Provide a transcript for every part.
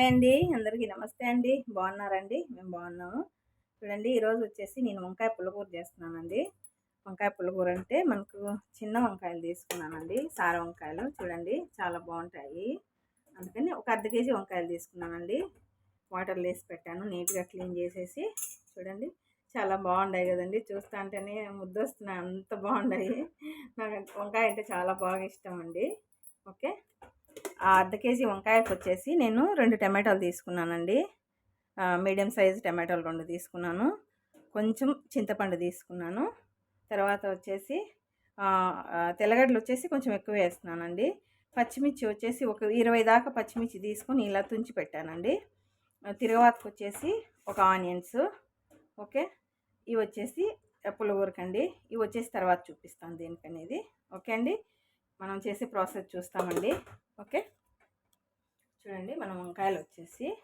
Hi అండి అందరికీ నమస్తే అండి. బాగున్నారండి? మేము బాగున్నాము. చూడండి ఈరోజు వచ్చేసి నేను వంకాయ పుల్లకూర చేస్తున్నానండి. వంకాయ పుల్లకూర అంటే మనకు చిన్న వంకాయలు తీసుకున్నానండి. సార వంకాయలు చూడండి చాలా బాగుంటాయి. అందుకని ఒక అర్ధ కేజీ వంకాయలు తీసుకున్నానండి. వాటర్లో వేసి పెట్టాను నీట్గా క్లీన్ చేసేసి. చూడండి చాలా బాగున్నాయి కదండి. చూస్తా అంటేనే ముద్దొస్తున్నాయి అంత బాగున్నాయి నాకు వంకాయ అంటే చాలా బాగా ఇష్టం అండి. ఓకే? ఆ అర్ధ కేజీ వంకాయకు వచ్చేసి నేను రెండు టమాటాలు తీసుకున్నానండి. మీడియం సైజ్ టమాటాలు రెండు తీసుకున్నాను. కొంచెం చింతపండు తీసుకున్నాను. తర్వాత వచ్చేసి తెల్లగడ్డలు వచ్చేసి కొంచెం ఎక్కువ వేస్తున్నానండి. పచ్చిమిర్చి వచ్చేసి ఒక ఇరవై దాకా పచ్చిమిర్చి తీసుకొని ఇలా తుంచి పెట్టానండి. తిరగవాతకు వచ్చేసి ఒక ఆనియన్స్ ఓకే? ఇవి వచ్చేసి పులగూరకండి. ఇవి వచ్చేసి తర్వాత చూపిస్తాను దేనికనేది. ఓకే అండి? మనం చేసే ప్రాసెస్ చూస్తామండి. ఓకే? చూడండి మనం వంకాయలు వచ్చేసి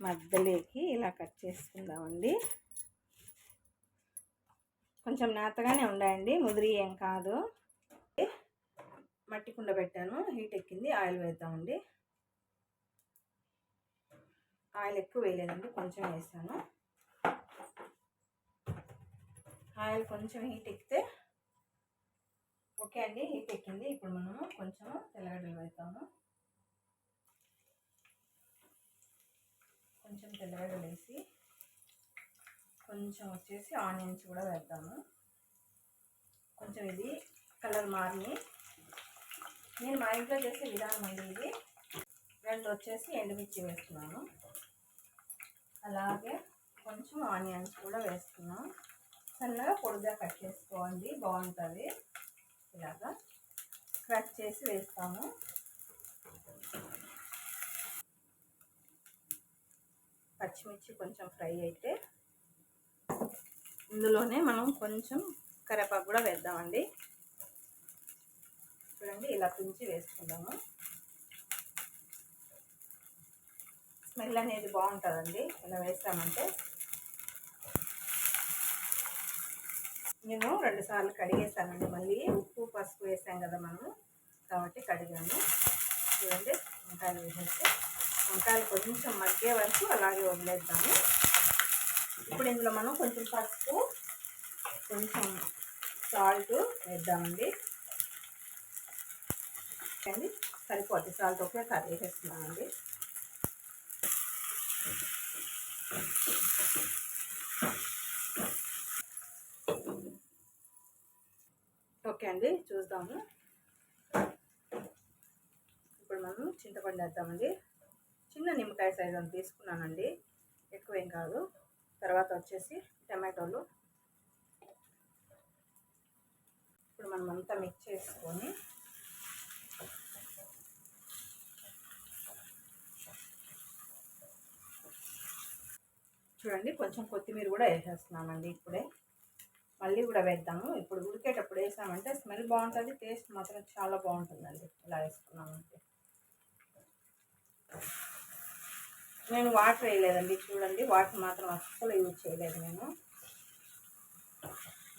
మధ్యలోకి ఇలా కట్ చేసుకుందామండి. కొంచెం నేతగానే ఉన్నాయండి ముదిరి ఏం కాదు. మట్టి కుండ పెట్టాను హీట్ ఎక్కింది ఆయిల్ వేద్దామండి. ఆయిల్ ఎక్కువ వేయలేదండి కొంచెం వేసాను. ఆయిల్ కొంచెం హీట్ ఎక్కితే ఓకే అండి హీట్ ఎక్కింది ఇప్పుడు మనము కొంచెం తెల్లగడ్డలు వేస్తాము కొంచెం తెల్లగడ్డలు వేసి కొంచెం వచ్చేసి ఆనియన్స్ కూడా వేద్దాము. కొంచెం ఇది కలర్ మారి నేను మా ఇంట్లో చేసే విధానం అండి ఇది. రెండు వచ్చేసి ఎండుమిర్చి వేస్తున్నాను. అలాగే కొంచెం ఆనియన్స్ కూడా వేస్తున్నాం. సన్నగా పొడిగా కట్ చేసుకోండి బాగుంటుంది. ఇలాగా క్రష్ చేసి వేస్తాము. పచ్చిమిర్చి కొంచెం ఫ్రై అయితే ఇందులోనే మనం కొంచెం కరివేపాకు కూడా వేద్దామండి. చూడండి ఇలా తుంచి వేసుకుందాము. స్మెల్ అనేది బాగుంటుందండి. ఇలా వేస్తామంటే నేను రెండుసార్లు కడిగేసానండి. మళ్ళీ ఉప్పు పసుపు వేసాం కదా మనము. కాబట్టి కడిగాము చూడండి వంకాయలు వేసేస్తే వంకాయలు కొంచెం మగ్గే వరకు అలాగే వదిలేద్దాము. ఇప్పుడు ఇందులో మనం కొంచెం పసుపు కొంచెం సాల్ట్ వేద్దామండి. అండి సరిపోద్ది. సాల్ట్ ఒకేసారి వేసేస్తున్నామండి. ఓకే అండి చూద్దాము. ఇప్పుడు మనం చింతపండు వేద్దామండి. చిన్న నిమ్మకాయ సైజ్ అని తీసుకున్నానండి. ఎక్కువేం కాదు. తర్వాత వచ్చేసి టమాటోలు. ఇప్పుడు మనం అంతా మిక్స్ చేసుకొని చూడండి కొంచెం కొత్తిమీర కూడా వేసేస్తున్నామండి ఇప్పుడే. మళ్ళీ కూడా వేద్దాము. ఇప్పుడు ఉడికేటప్పుడు వేసామంటే స్మెల్ బాగుంటుంది టేస్ట్ మాత్రం చాలా బాగుంటుందండి. ఇలా వేసుకున్నామంటే. నేను వాటర్ వేయలేదండి చూడండి. వాటర్ మాత్రం అస్సలు యూజ్ చేయలేదు నేను.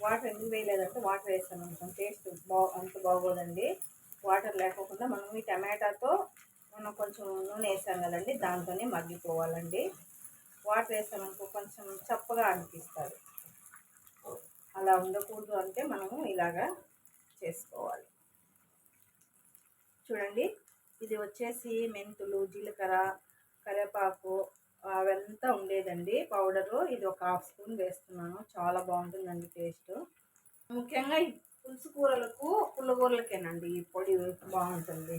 వాటర్ ఎందుకు వేయలేదంటే వాటర్ వేసాను అనుకోండి టేస్ట్ బా అంత బాగోదండి. వాటర్ లేకోకుండా మనం ఈ టమాటాతో మనం కొంచెం నూనె వేసాం కదండి దాంతోనే మగ్గిపోవాలండి. వాటర్ వేసామనుకో కొంచెం చప్పగా అనిపిస్తుంది. అలా ఉండకూడదు అంటే మనము ఇలాగా చేసుకోవాలి. చూడండి ఇది వచ్చేసి మెంతులు జీలకర్ర కరివేపాకు అవంతా ఉండేదండి. పౌడరు ఇది ఒక హాఫ్ స్పూన్ వేస్తున్నాను. చాలా బాగుంటుందండి టేస్ట్. ముఖ్యంగా పులుసు కూరలకు పుల్లకూరలకేనండి ఈ పొడి బాగుంటుంది.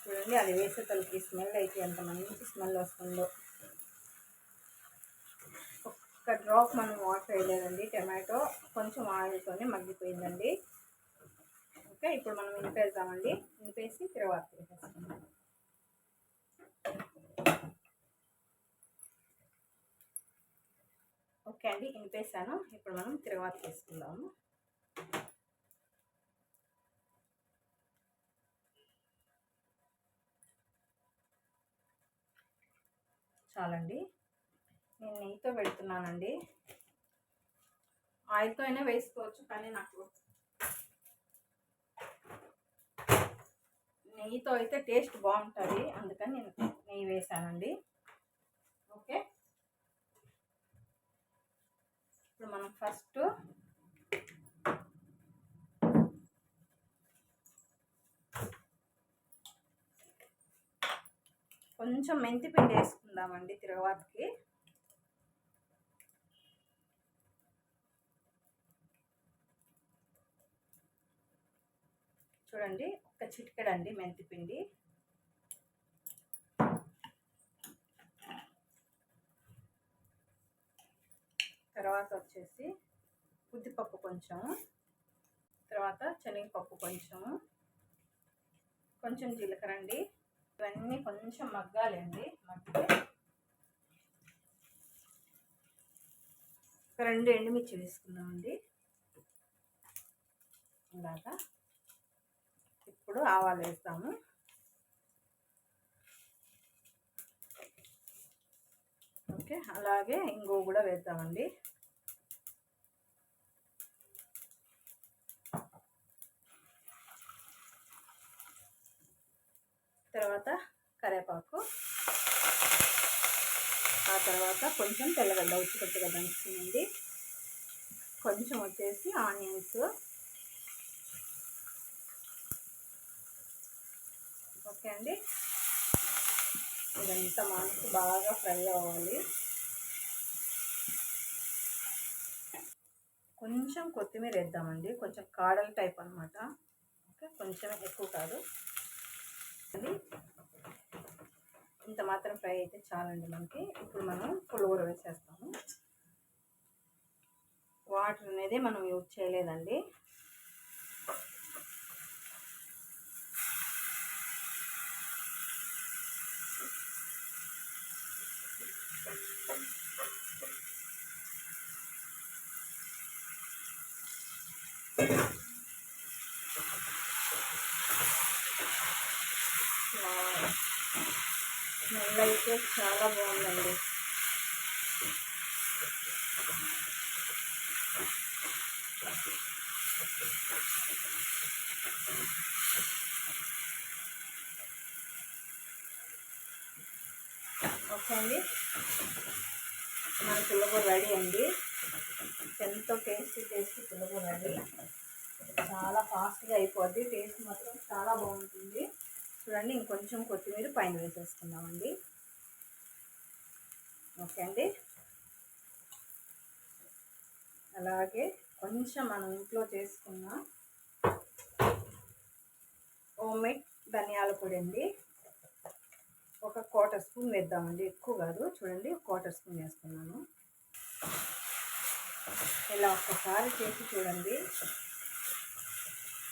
చూడండి అది వేసే తలకి స్మెల్ అయితే ఎంత మంచి స్మెల్ వస్తుందో. ఒక డ్రాప్ మనం వాటర్ వేయలేదండి టమాటో కొంచెం ఆయిల్తోనే మగ్గిపోయిందండి. ఓకే ఇప్పుడు మనం ఇనిపేద్దామండి. ఇనిపేసి తర్వాత వేసేసుకుందాం ఓకే అండి ఇనిపేసాను. ఇప్పుడు మనం తర్వాత తీసుకుందాము. చాలండి. నేను నెయ్యితో పెడుతున్నానండి. ఆయిల్తో అయినా వేసుకోవచ్చు కానీ నాకు నెయ్యితో అయితే టేస్ట్ బాగుంటుంది అందుకని నేను నెయ్యి వేసానండి. ఓకే? ఇప్పుడు మనం ఫస్ట్ కొంచెం మెంతి పిండి వేసుకుందామండి తిరగవాతకి. చూడండి ఒక చిటికెడండి మెంతిపిండి తర్వాత వచ్చేసి ఉద్దిపప్పు కొంచెం తర్వాత శనగపప్పు కొంచెం కొంచెం జీలకర్ర అండి ఇవన్నీ కొంచెం మగ్గాలండి మగ్గితే ఒక రెండు ఎండుమిర్చి వేసుకుందామండి. ఇలాగా ఇప్పుడు ఆవాలు వేస్తాము. ఓకే అలాగే ఇంకో కూడా వేద్దామండి. తర్వాత కరివేపాకు ఆ తర్వాత కొంచెం తెల్లగడ్డ ఉచ్చిపెట్టుగా దంచుకునండి కొంచెం వచ్చేసి ఆనియన్స్. ఓకే అండి. ఇదంతా మనకు బాగా ఫ్రై అవ్వాలి. కొంచెం కొత్తిమీర వేద్దామండి. కొంచెం కాడల టైప్ అనమాట ఓకే కొంచెం ఎక్కువ కాదు. అది ఇంత మాత్రం ఫ్రై అయితే చాలండి మనకి. ఇప్పుడు మనం పులిహోర వేసేస్తాము. వాటర్ అనేది మనం యూజ్ చేయలేదండి. స్మెల్ అయితే చాలా బాగుందండి. ఓకే అండి. మన పుల్లగూర రెడీ అండి. ఎంతో టేస్టీ టేస్టీ పుల్లగూర రెడీ చాలా ఫాస్ట్గా అయిపోద్ది. టేస్ట్ మాత్రం చాలా బాగుంటుంది. చూడండి ఇంకొంచెం కొత్తిమీర పైన వేసేసుకుందామండి. ఓకే అండి. అలాగే కొంచెం మనం ఇంట్లో చేసుకున్న హోమ్మేడ్ ధనియాల పొడి అండి. ఒక క్వార్టర్ స్పూన్ వేద్దామండి. ఎక్కువ కాదు. చూడండి క్వార్టర్ స్పూన్ వేసుకున్నాను. ఇలా ఒక్కసారి చేసి చూడండి.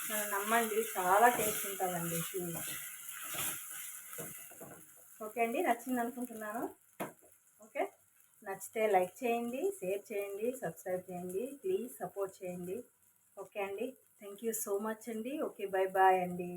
మనం నమ్మండి. చాలా టేస్ట్ ఉంటుందండి ఓకే అండి నచ్చింది అనుకుంటున్నాను. ఓకే నచ్చితే లైక్ చేయండి షేర్ చేయండి సబ్స్క్రైబ్ చేయండి ప్లీజ్ సపోర్ట్ చేయండి. ఓకే అండి థ్యాంక్ యూ సో మచ్ అండి. ఓకే బాయ్ బాయ్ అండి.